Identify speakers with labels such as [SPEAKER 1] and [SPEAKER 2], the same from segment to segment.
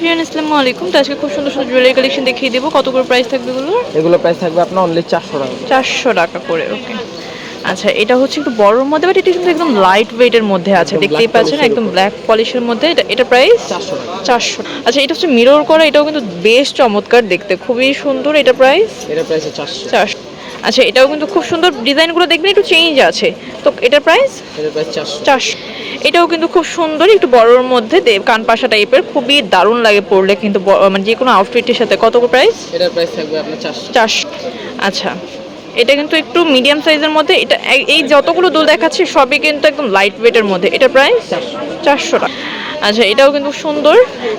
[SPEAKER 1] ফিয়ান আসসালামু আলাইকুম। তো আজকে খুব সুন্দর সুন্দর জুয়েলারি কালেকশন দেখিয়ে দেবো। কত করে প্রাইস থাকবে এগুলো?
[SPEAKER 2] এগুলো প্রাইস থাকবে আপনার অনলি চারশো টাকা
[SPEAKER 1] চারশো টাকা করে ওকে আচ্ছা এটা হচ্ছে একটু বড়র মধ্যে বাট এটা কিন্তু একদম লাইট ওয়েটের মধ্যে আছে। দেখতেই পাচ্ছেন একদম ব্ল্যাক পলিশের মধ্যে। এটা এটা প্রাইস
[SPEAKER 2] চারশো
[SPEAKER 1] আচ্ছা এটা হচ্ছে মিরর করা এটাও কিন্তু বেশ চমৎকার দেখতে। খুবই সুন্দর এটা প্রাইস
[SPEAKER 2] এটা প্রাইস চারশো।
[SPEAKER 1] চারশো। আচ্ছা এটাও কিন্তু খুব সুন্দর ডিজাইনগুলো দেখবেন একটু চেঞ্জ আছে। তো এটা প্রাইস
[SPEAKER 2] চারশো।
[SPEAKER 1] এটাও কিন্তু খুব সুন্দর একটু বড়োর মধ্যে দেব কানপাশা টাইপের খুবই দারুণ লাগে পরলে কিন্তু মানে যে কোনো আউটফিটের সাথে। কত প্রাইস
[SPEAKER 2] এটার প্রাইস থাকবে আপনার চারশো।
[SPEAKER 1] চারশো। আচ্ছা এটা কিন্তু একটু মিডিয়াম সাইজের মধ্যে এটা এই- যতগুলো দুল দেখাচ্ছে সবই কিন্তু একদম লাইট ওয়েটের মধ্যে। এটা প্রাইস
[SPEAKER 2] চারশো।
[SPEAKER 1] টাকা। আচ্ছা এটাও কিন্তু সুন্দর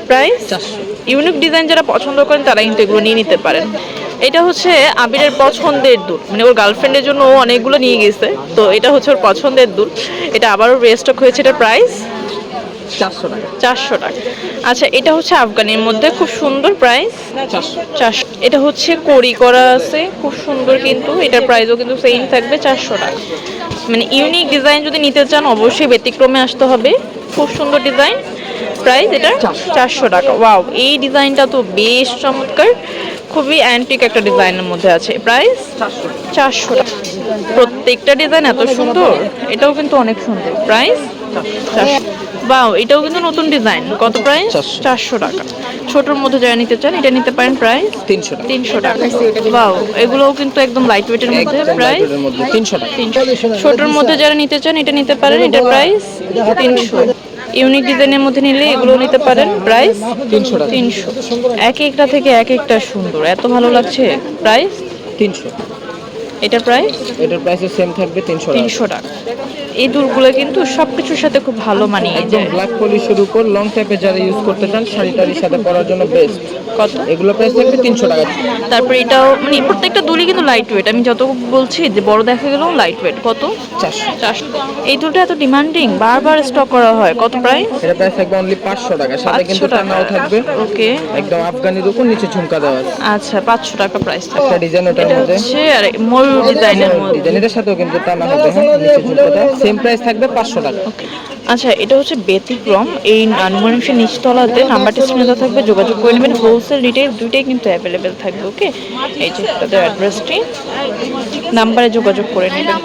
[SPEAKER 1] প্রাইস
[SPEAKER 2] চারশো।
[SPEAKER 1] ইউনিক ডিজাইন যারা পছন্দ করেন তারা কিন্তু এগুলো নিয়ে নিতে পারেন। এটা হচ্ছে আবিরের পছন্দের দুধ। মানে ওর গার্লফ্রেন্ডের জন্য ও অনেকগুলো নিয়ে গেছে। তো এটা হচ্ছে ওর পছন্দের দুধ। এটা আবারও রেস্টক হয়েছে এটা প্রাইস
[SPEAKER 2] চারশো টাকা।
[SPEAKER 1] চারশো টাকা। আচ্ছা এটা হচ্ছে আফগানির মধ্যে খুব সুন্দর প্রাইস
[SPEAKER 2] চারশো।
[SPEAKER 1] চারশো। এটা হচ্ছে কড়ি করা আছে খুব সুন্দর কিন্তু। এটার প্রাইসও কিন্তু সেম থাকবে চারশো টাকা। মানে ইউনিক ডিজাইন যদি নিতে চান অবশ্যই ব্যতিক্রমে আসতে হবে। খুব সুন্দর ডিজাইন প্রাইস এটা চারশো টাকা। ওয়াও এই ডিজাইনটা তো বেশ চমৎকার। খুবই অ্যান্টিক একটা ডিজাইনের মধ্যে আছে। প্রাইস
[SPEAKER 2] চারশো
[SPEAKER 1] প্রত্যেকটা ডিজাইন এত সুন্দর? এটাও কিন্তু অনেক সুন্দর। প্রাইস বাও এটাও কিন্তু নতুন ডিজাইন কত প্রাইস
[SPEAKER 2] চারশো।
[SPEAKER 1] টাকা। ছোটোর মধ্যে যারা নিতে চান এটা নিতে পারেন প্রাইস
[SPEAKER 2] তিনশো
[SPEAKER 1] তিনশো টাকা। বাও এগুলোও কিন্তু একদম লাইট ওয়েটের মধ্যে প্রাইস
[SPEAKER 2] তিনশো টাকা।
[SPEAKER 1] তিনশো ছোটোর মধ্যে যারা নিতে চান এটা নিতে পারেন। এটার প্রাইস তিনশো। ইউনিক ডিজাইনের মধ্যে নিলে এগুলো নিতে পারেন প্রাইস
[SPEAKER 2] তিনশো
[SPEAKER 1] তিনশো। এক একটা থেকে এক একটা সুন্দর। এত ভালো লাগছে প্রাইস
[SPEAKER 2] তিনশো।
[SPEAKER 1] এটা প্রাইস
[SPEAKER 2] এটার প্রাইসও সেম থাকবে তিনশো টাকা।
[SPEAKER 1] তিনশো টাকা। এই দুলগুলো কিন্তু সব কিছুর সাথে খুব ভালো মানিয়ে
[SPEAKER 2] একদম ব্ল্যাক পলিশের উপর লং টাইপের যারা ইউজ করতে চান শাড়ি টাড়ির সাথে পরার জন্য বেস্ট
[SPEAKER 1] কত?
[SPEAKER 2] এগুলো প্রাইস থাকবে তিনশো টাকা।
[SPEAKER 1] তারপরে এটাও মানে প্রত্যেকটা দুলই কিন্তু লাইট ওয়েট আমি যত বলছি যে বড় দেখা গেলেও লাইট ওয়েট কত?
[SPEAKER 2] চারশো।
[SPEAKER 1] চারশো। এই দুলটা এত ডিমান্ডিং বারবার স্টক করা হয়। কত প্রাইস
[SPEAKER 2] এটা প্রাইস থাকবে অনলি পাঁচশো টাকা। সাথে কিন্তু টানাও থাকবে।
[SPEAKER 1] ওকে
[SPEAKER 2] একদম আফগানির উপর নিচে ঝুমকা দেওয়া
[SPEAKER 1] আচ্ছা পাঁচশো টাকা প্রাইস থাকবে।
[SPEAKER 2] ডিজাইন ওটার মধ্যে।
[SPEAKER 1] আর ডিজাইনের মধ্যে
[SPEAKER 2] সাথেও কিন্তু টানা হবে হ্যাঁ সেম প্রাইস থাকবে পাঁচশো টাকা।
[SPEAKER 1] আচ্ছা এটা হচ্ছে ব্যতিক্রম। এই আনুমানিক নিচতলাতে নাম্বারটি স্ক্রিনে থাকবে যোগাযোগ করে নেবেন। হোলসেল রিটেল দুইটাই কিন্তু অ্যাভেলেবেল থাকবে ওকে এই যে তাদের অ্যাড্রেসটি নাম্বারে যোগাযোগ করে নেবেন।